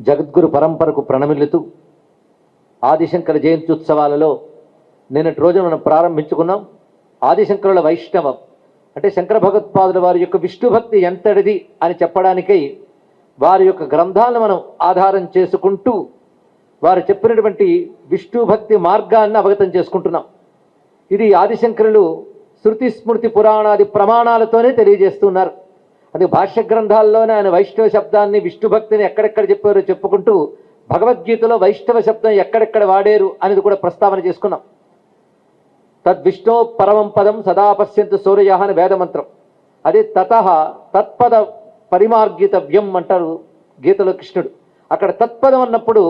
జగద్గురు పరంపరకు ప్రణమిల్లుతూ ఆదిశంకర జయంతి ఉత్సవాలలో నిన్నటి రోజు మనం ప్రారంభించుకున్నాం. ఆదిశంకరుల వైష్ణవం అంటే శంకర భగవత్పాదుల వారి యొక్క విష్ణు భక్తి ఎంతటిది అని చెప్పడానికై వారి యొక్క గ్రంథాలను మనం ఆధారం చేసుకుంటూ వారు చెప్పినటువంటి విష్ణు భక్తి మార్గాన్ని అవగతం చేసుకుంటున్నాం. ఇది ఆదిశంకరులు శృతి స్మృతి పురాణాది ప్రమాణాలతోనే తెలియజేస్తున్నారు. అది భాష్య గ్రంథాల్లోనే ఆయన వైష్ణవ శబ్దాన్ని విష్ణు భక్తిని ఎక్కడెక్కడ చెప్పారో చెప్పుకుంటూ భగవద్గీతలో వైష్ణవ శబ్దం ఎక్కడెక్కడ వాడారు అనేది కూడా ప్రస్తావన చేసుకున్నాం. తద్విష్ణో పరమం పదం సదా పశ్యంతు సూర్య అని వేదమంత్రం. అదే తత తత్పద పరిమార్గితవ్యం అంటారు గీతలో కృష్ణుడు. అక్కడ తత్పదం అన్నప్పుడు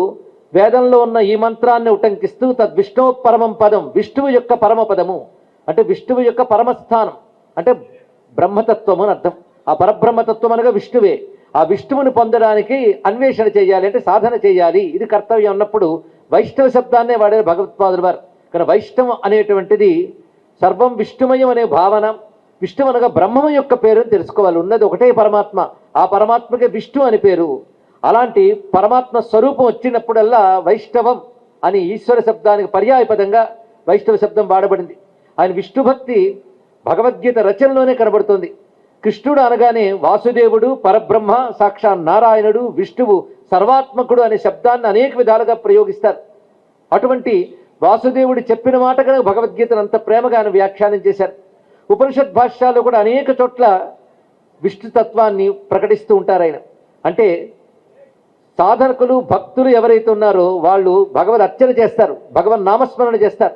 వేదంలో ఉన్న ఈ మంత్రాన్ని ఉటంకిస్తూ తద్విష్ణో పరమం పదం విష్ణువు యొక్క పరమ పదము అంటే విష్ణువు యొక్క పరమస్థానం అంటే బ్రహ్మతత్వం అని అర్థం. ఆ పరబ్రహ్మతత్వం అనగా విష్ణువే. ఆ విష్ణువుని పొందడానికి అన్వేషణ చేయాలి అంటే సాధన చేయాలి. ఇది కర్తవ్యం అన్నప్పుడు వైష్ణవ శబ్దాన్నే వాడారు భగవత్పాదులు వారు. కానీ వైష్ణవం అనేటువంటిది సర్వం విష్ణుమయం అనే భావన విష్ణువు అనగా బ్రహ్మం యొక్క పేరుని తెలుసుకోవాలి. ఉన్నది ఒకటే పరమాత్మ. ఆ పరమాత్మకే విష్ణు అని పేరు. అలాంటి పరమాత్మ స్వరూపం వచ్చినప్పుడల్లా వైష్ణవం అని ఈశ్వర శబ్దానికి పర్యాయపదంగా వైష్ణవ శబ్దం వాడబడింది. ఆయన విష్ణు భక్తి భగవద్గీత రచనలోనే కనబడుతుంది. కృష్ణుడు అనగానే వాసుదేవుడు పరబ్రహ్మ సాక్షా నారాయణుడు విష్ణువు సర్వాత్మకుడు అనే శబ్దాన్ని అనేక విధాలుగా ప్రయోగిస్తారు. అటువంటి వాసుదేవుడు చెప్పిన మాట కనుక భగవద్గీతను అంత ప్రేమగా ఆయన వ్యాఖ్యానం చేశారు. ఉపనిషత్ భాష్యాల్లో కూడా అనేక చోట్ల విష్ణుతత్వాన్ని ప్రకటిస్తూ ఉంటారు ఆయన. అంటే సాధనకులు భక్తులు ఎవరైతే ఉన్నారో వాళ్ళు భగవద్ అర్చన చేస్తారు భగవన్ నామస్మరణ చేస్తారు.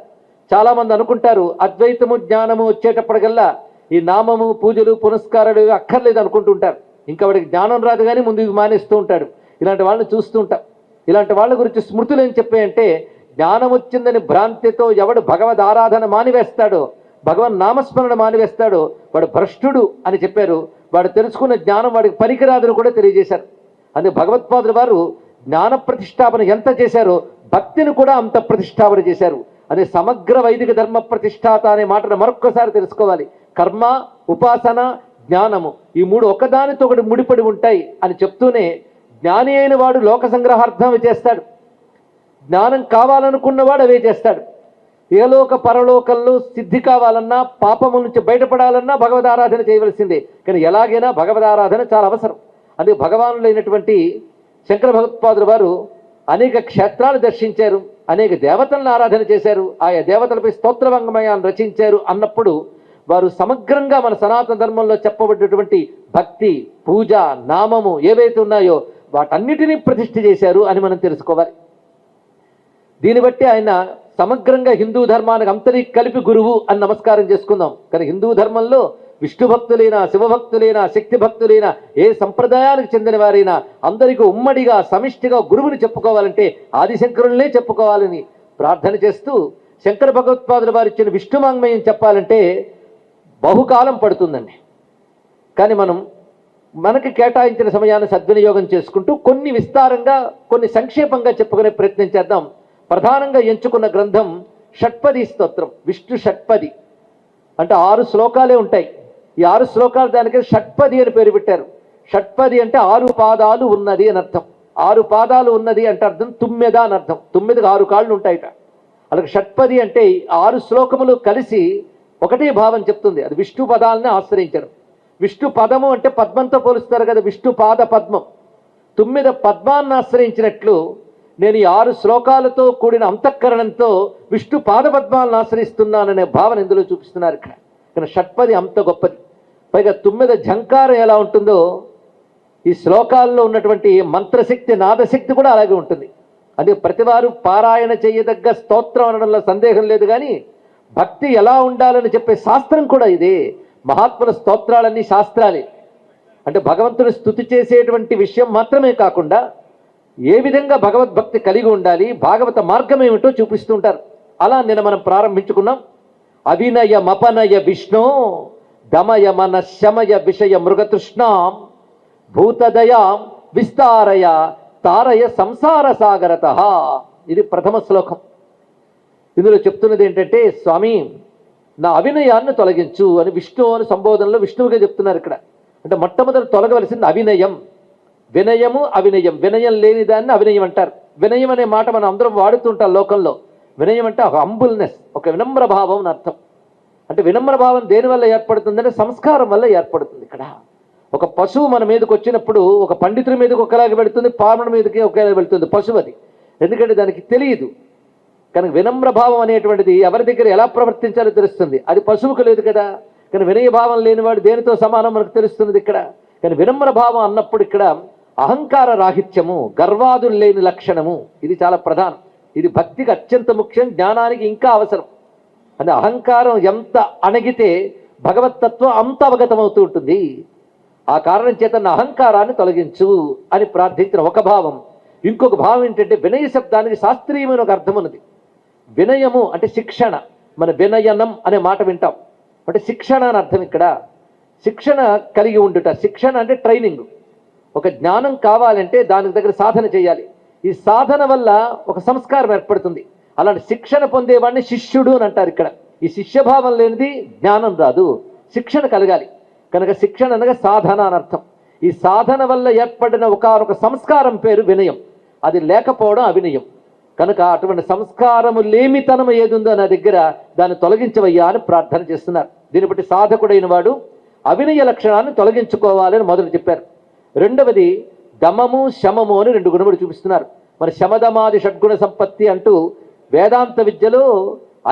చాలామంది అనుకుంటారు అద్వైతము జ్ఞానము వచ్చేటప్పటికల్లా ఈ నామము పూజలు పునస్కారాలు అక్కర్లేదు అనుకుంటుంటారు. ఇంకా వాడికి జ్ఞానం రాదు కానీ ముందు ఇవి మానేస్తూ ఉంటాడు. ఇలాంటి వాళ్ళని చూస్తూ ఉంటాం. ఇలాంటి వాళ్ళ గురించి స్మృతులు ఏం చెప్పాయంటే జ్ఞానం వచ్చిందని భ్రాంతితో ఎవడు భగవద్ ఆరాధన మానివేస్తాడో భగవన్ నామస్మరణ మానివేస్తాడో వాడు భ్రష్టుడు అని చెప్పారు. వాడు తెలుసుకున్న జ్ఞానం వాడికి పనికిరాదని కూడా తెలియజేశారు. అందుకే భగవత్పాదుల వారు జ్ఞాన ప్రతిష్టాపన ఎంత చేశారో భక్తిని కూడా అంత ప్రతిష్టాపన చేశారు. అదే సమగ్ర వైదిక ధర్మ ప్రతిష్టాత అనే మాటను మరొక్కసారి తెలుసుకోవాలి. కర్మ ఉపాసన జ్ఞానము. ఈ మూడు ఒకదానితో ఒకటి ముడిపడి ఉంటాయి అని చెప్తూనే జ్ఞాని అయిన వాడు లోక సంగ్రహార్థం అవి చేస్తాడు. జ్ఞానం కావాలనుకున్నవాడు అవే చేస్తాడు. ఏలోక పరలోకంలో సిద్ధి కావాలన్నా పాపము నుంచి బయటపడాలన్నా భగవద్ ఆరాధన చేయవలసిందే. కానీ ఎలాగైనా భగవద్ ఆరాధన చాలా అవసరం. అందుకే భగవానులైనటువంటి శంకర భగవత్పాదులు వారు అనేక క్షేత్రాలు దర్శించారు అనేక దేవతలను ఆరాధన చేశారు. ఆయా దేవతలపై స్తోత్రవంగమయాన్ని రచించారు అన్నప్పుడు వారు సమగ్రంగా మన సనాతన ధర్మంలో చెప్పబడినటువంటి భక్తి పూజ నామము ఏవైతే ఉన్నాయో వాటన్నిటినీ ప్రతిష్ఠ చేశారు అని మనం తెలుసుకోవాలి. దీన్ని బట్టి ఆయన సమగ్రంగా హిందూ ధర్మానికి అంతరి కలిపి గురువు అని నమస్కారం చేసుకుందాం. కానీ హిందూ ధర్మంలో విష్ణు భక్తులైనా శివభక్తులైనా శక్తి భక్తులైనా ఏ సంప్రదాయానికి చెందిన వారైనా అందరికీ ఉమ్మడిగా సమిష్టిగా గురువుని చెప్పుకోవాలంటే ఆదిశంకరులనే చెప్పుకోవాలని ప్రార్థన చేస్తూ శంకర భగవత్పాదుల వారు ఇచ్చిన చెప్పాలంటే బహుకాలం పడుతుందండి. కానీ మనం మనకి కేటాయించిన సమయాన్ని సద్వినియోగం చేసుకుంటూ కొన్ని విస్తారంగా కొన్ని సంక్షేపంగా చెప్పుకునే ప్రయత్నం చేద్దాం. ప్రధానంగా ఎంచుకున్న గ్రంథం షట్పది స్తోత్రం విష్ణు షట్పది. అంటే ఆరు శ్లోకాలే ఉంటాయి. ఈ ఆరు శ్లోకాలు దానికి షట్పది అని పేరు పెట్టారు. షట్పది అంటే ఆరు పాదాలు ఉన్నది అని అర్థం. ఆరు పాదాలు ఉన్నది అంటే అర్థం తుమ్మెద అని అర్థం. తుమ్మెదకు ఆరు కాళ్ళు ఉంటాయట. అలాగే షట్పది అంటే ఆరు శ్లోకములు కలిసి ఒకటే భావం చెప్తుంది. అది విష్ణు పదాలని ఆశ్రయించడం. విష్ణు పదము అంటే పద్మంతో పోలుస్తారు కదా విష్ణు పాద పద్మం. తుమ్మిద పద్మాన్ని ఆశ్రయించినట్లు నేను ఈ ఆరు శ్లోకాలతో కూడిన అంతఃకరణంతో విష్ణు పాద పద్మాలను ఆశ్రయిస్తున్నాననే భావన ఇందులో చూపిస్తున్నారు ఇక్కడ. కానీ షట్పది అంత గొప్పది. పైగా తుమ్మిద ఝంకారం ఎలా ఉంటుందో ఈ శ్లోకాల్లో ఉన్నటువంటి మంత్రశక్తి నాదశక్తి కూడా అలాగే ఉంటుంది. అదే ప్రతివారు పారాయణ చేయదగ్గ స్తోత్రం అనడంలో సందేహం లేదు కానీ భక్తి ఎలా ఉండాలని చెప్పే శాస్త్రం కూడా ఇదే. మహాత్ముల స్తోత్రాలన్నీ శాస్త్రాలే. అంటే భగవంతుని స్థుతి చేసేటువంటి విషయం మాత్రమే కాకుండా ఏ విధంగా భగవద్భక్తి కలిగి ఉండాలి భాగవత మార్గం ఏమిటో చూపిస్తుంటారు అలా నిన్న మనం ప్రారంభించుకున్నాం. అవినయ మపనయ విష్ణు దమయ మన శమయ విషయ మృగతృష్ణాం భూతదయాం విస్తారయ తారయ సంసార సాగరత. ఇది ప్రథమ శ్లోకం. ఇందులో చెప్తున్నది ఏంటంటే స్వామి నా అవినయాన్ని తొలగించు అని విష్ణు అని సంబోధనలో విష్ణువుగా చెప్తున్నారు ఇక్కడ. అంటే మొట్టమొదటి తొలగవలసింది అవినయం వినయము అవినయం వినయం లేని దాన్ని అవినయం అంటారు. వినయం అనే మాట మనం అందరం వాడుతుంటాం లోకంలో. వినయం అంటే ఒక హంబుల్నెస్ ఒక వినమ్ర భావం అని అర్థం. అంటే వినమ్ర భావం ఏర్పడుతుందంటే సంస్కారం వల్ల ఏర్పడుతుంది ఇక్కడ. ఒక పశువు మన మీదకి వచ్చినప్పుడు ఒక పండితుడి మీదకి ఒకలాగా వెళుతుంది పార్మణ మీదకి ఒకలాగా వెళుతుంది పశువు అది. ఎందుకంటే దానికి తెలియదు. కనుక వినమ్ర భావం అనేటువంటిది ఎవరి దగ్గర ఎలా ప్రవర్తించాలో తెలుస్తుంది. అది పశువుకు లేదు కదా. కానీ వినయ భావం లేనివాడు దేనితో సమానం మనకు తెలుస్తున్నది ఇక్కడ. కానీ వినమ్ర భావం అన్నప్పుడు ఇక్కడ అహంకార రాహిత్యము గర్వాదులు లేని లక్షణము ఇది చాలా ప్రధానం. ఇది భక్తికి అత్యంత ముఖ్యం జ్ఞానానికి ఇంకా అవసరం. అంటే అహంకారం ఎంత అణగితే భగవతత్వం అంత అవగతమవుతూ ఉంటుంది. ఆ కారణం చేత నా అహంకారాన్ని తొలగించు అని ప్రార్థించిన ఒక భావం. ఇంకొక భావం ఏంటంటే వినయ శబ్దానికి శాస్త్రీయమైన ఒక అర్థం ఉన్నది. వినయము అంటే శిక్షణ. మన వినయనం అనే మాట వింటాం. అంటే శిక్షణ అని అర్థం ఇక్కడ. శిక్షణ కలిగి ఉండుట. శిక్షణ అంటే ట్రైనింగ్. ఒక జ్ఞానం కావాలంటే దానికి దగ్గర సాధన చేయాలి. ఈ సాధన వల్ల ఒక సంస్కారం ఏర్పడుతుంది. అలాంటి శిక్షణ పొందేవాడిని శిష్యుడు అని అంటారు ఇక్కడ. ఈ శిష్యభావం లేనిది జ్ఞానం రాదు. శిక్షణ కలగాలి. కనుక శిక్షణ అనగా సాధన అని అర్థం. ఈ సాధన వల్ల ఏర్పడిన ఒక సంస్కారం పేరు వినయం. అది లేకపోవడం అవినయం. కనుక అటువంటి సంస్కారము లేమితనం ఏదుందో నా దగ్గర దాన్ని తొలగించవయ్యా అని ప్రార్థన చేస్తున్నారు. దీన్ని బట్టి సాధకుడైన వాడు అవినయ లక్షణాన్ని తొలగించుకోవాలని మొదలు చెప్పారు. రెండవది దమము శమము అని రెండు గుణములు చూపిస్తున్నారు. మరి శమదమాది షడ్గుణ సంపత్తి అంటూ వేదాంత విద్యలో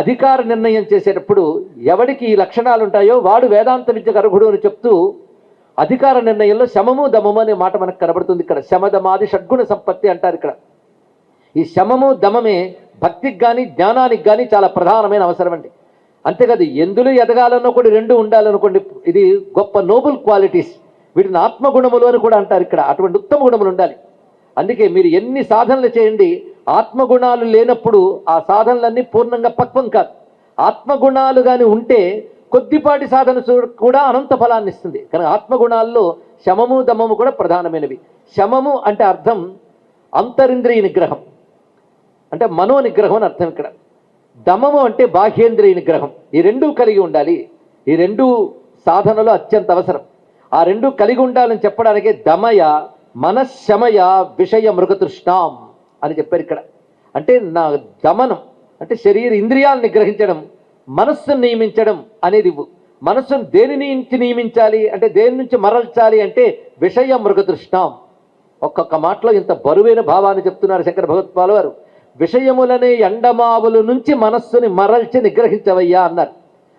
అధికార నిర్ణయం చేసేటప్పుడు ఎవడికి ఈ లక్షణాలు ఉంటాయో వాడు వేదాంత విద్యకు అర్హుడు అని చెప్తూ అధికార నిర్ణయంలో శమము దమము అనే మాట మనకు కనబడుతుంది ఇక్కడ. శమదమాది షడ్గుణ సంపత్తి అంటారు ఇక్కడ. ఈ శమము దమమే భక్తికి కానీ జ్ఞానానికి కానీ చాలా ప్రధానమైన అవసరం అండి. అంతేకాదు ఎందులో ఎదగాలన్నా కూడా రెండు ఉండాలనుకోండి ఇది గొప్ప నోబుల్ క్వాలిటీస్. వీటిని ఆత్మగుణములు అని కూడా అంటారు ఇక్కడ. అటువంటి ఉత్తమ గుణములు ఉండాలి. అందుకే మీరు ఎన్ని సాధనలు చేయండి ఆత్మగుణాలు లేనప్పుడు ఆ సాధనలన్నీ పూర్ణంగా పక్వం కాదు. ఆత్మగుణాలు కానీ ఉంటే కొద్దిపాటి సాధన చూ- కూడా అనంత ఫలాన్ని ఇస్తుంది. కానీ ఆత్మగుణాల్లో శమము దమము కూడా ప్రధానమైనవి. శమము అంటే అర్థం అంతరింద్రియ నిగ్రహం. అంటే మనో నిగ్రహం అని అర్థం ఇక్కడ. దమము అంటే బాహ్యేంద్రియ నిగ్రహం. ఈ రెండూ కలిగి ఉండాలి. ఈ రెండు సాధనలో అత్యంత అవసరం. ఆ రెండు కలిగి ఉండాలని చెప్పడానికి దమయ మనశమయ విషయ మృగతృష్ణాం అని చెప్పారు ఇక్కడ. అంటే నా దమనం అంటే శరీర ఇంద్రియాలను నిగ్రహించడం మనస్సును నియమించడం అనేది మనస్సును దేని నుంచి నియమించాలి? అంటే దేని నుంచి మరల్చాలి అంటే విషయ మృగతృష్ణాం. ఒక్కొక్క మాటలో ఇంత బరువైన భావాన్ని చెప్తున్నారు శంకర భగవత్పాల్ వారు. విషయములనే ఎండమావుల నుంచి మనస్సుని మరల్చి నిగ్రహించవయ్యా అన్నారు